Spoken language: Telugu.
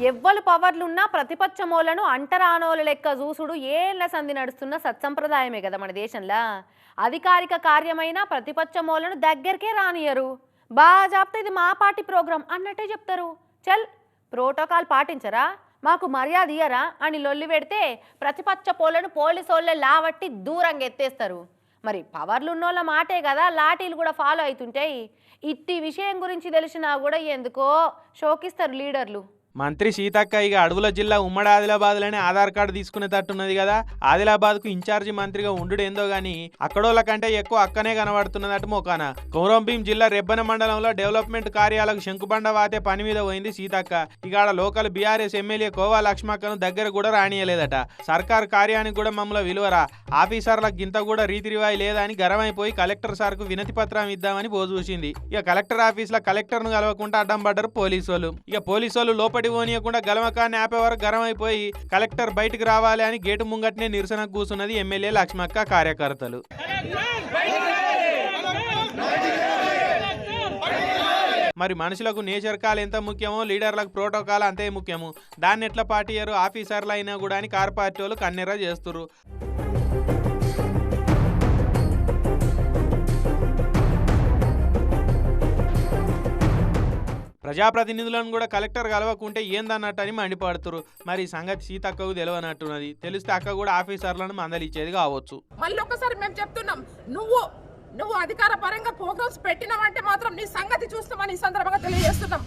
ఎవ్వలు పవర్లున్నా ప్రతిపక్షమోలను అంటరానోల లెక్క చూసుడు ఏళ్ళ సంధి నడుస్తున్న సత్సంప్రదాయమే కదా మన దేశంలో. అధికారిక కార్యమైన ప్రతిపక్షమోలను దగ్గరికే రానియరు. బాగా చెప్తే ఇది మా పార్టీ ప్రోగ్రాం అన్నట్టే చెప్తారు. చల్ ప్రోటోకాల్ పాటించరా? మాకు మర్యాద ఇయ్యరా? అని లొల్లి పెడితే ప్రతిపక్ష పోలను పోలీసు వాళ్ళే లావట్టి దూరంగా ఎత్తేస్తారు. మరి పవర్లున్నోళ్ళ మాటే కదా లాఠీలు కూడా ఫాలో అవుతుంటాయి ఇట్టి విషయం గురించి తెలిసినా కూడా ఎందుకో షోకిస్తారు లీడర్లు. మంత్రి సీతక్క ఇక అడవుల జిల్లా ఉమ్మడి ఆదిలాబాద్లోనే ఆధార్ కార్డు తీసుకునేటట్టున్నది కదా. ఆదిలాబాద్కు ఇన్ఛార్జి మంత్రిగా ఉండు ఏందో గాని అక్కడోళ్ళ కంటే ఎక్కువ అక్కనే కనబడుతున్నదట మోకాన. కొమరంభీం జిల్లా రెబ్బన మండలంలో డెవలప్మెంట్ కార్యాలకు శంకుబండ వాతే పని మీద పోయింది సీతక్క. ఇక ఆడ లోకల్ బీఆర్ఎస్ ఎమ్మెల్యే కోవా లక్ష్మక్కను దగ్గర కూడా రానియలేదట. సర్కార్ కార్యానికి కూడా మమ్మల్ని విలువరా. ఆఫీసర్లకు గింత కూడా రీతి రివాయి లేదని గర్వమైపోయి కలెక్టర్ సార్కు వినతి పత్రం ఇద్దామని పోజూసింది ఇక కలెక్టర్ ఆఫీస్లో కలెక్టర్ను కలవకుండా అడ్డం పడ్డారు పోలీసు వాళ్ళు ఇక పోలీసు వాళ్ళు లోపటి పోనీయకుండా గలమకాన్ని ఆపే వరకు గరం అయిపోయి కలెక్టర్ బయటకు రావాలి అని గేటు ముంగట్నే నిరసన కూసున్నది ఎమ్మెల్యే లక్ష్మక్క కార్యకర్తలు. మరి మనుషులకు నేచర్ కాల్ ఎంత ముఖ్యమో లీడర్లకు ప్రోటోకాల్ అంతే ముఖ్యము. దాన్ని ఎట్లా పాటియ్యారు? ఆఫీసర్లు అయినా కూడా అని కార్ పార్టీ వాళ్ళు కన్నెర చేస్తున్నారు ప్రజాప్రతినిధులను కూడా కలెక్టర్ కలవకుంటే ఏందన్నట్టు అని మండిపడుతురు మరి సంగతి సీత అక్కకు తెలియనట్టున్నది. తెలిస్తే అక్క కూడా ఆఫీసర్లను మందలిచ్చేది కావచ్చు. మళ్ళీ ఒకసారి మేము చెప్తున్నాం నువ్వు నువ్వు అధికార పరంగా ప్రోగ్రామ్స్ పెట్టినావంటే మాత్రం నీ సంగతి చూస్తామని ఈ సందర్భంగా తెలియజేస్తున్నాం.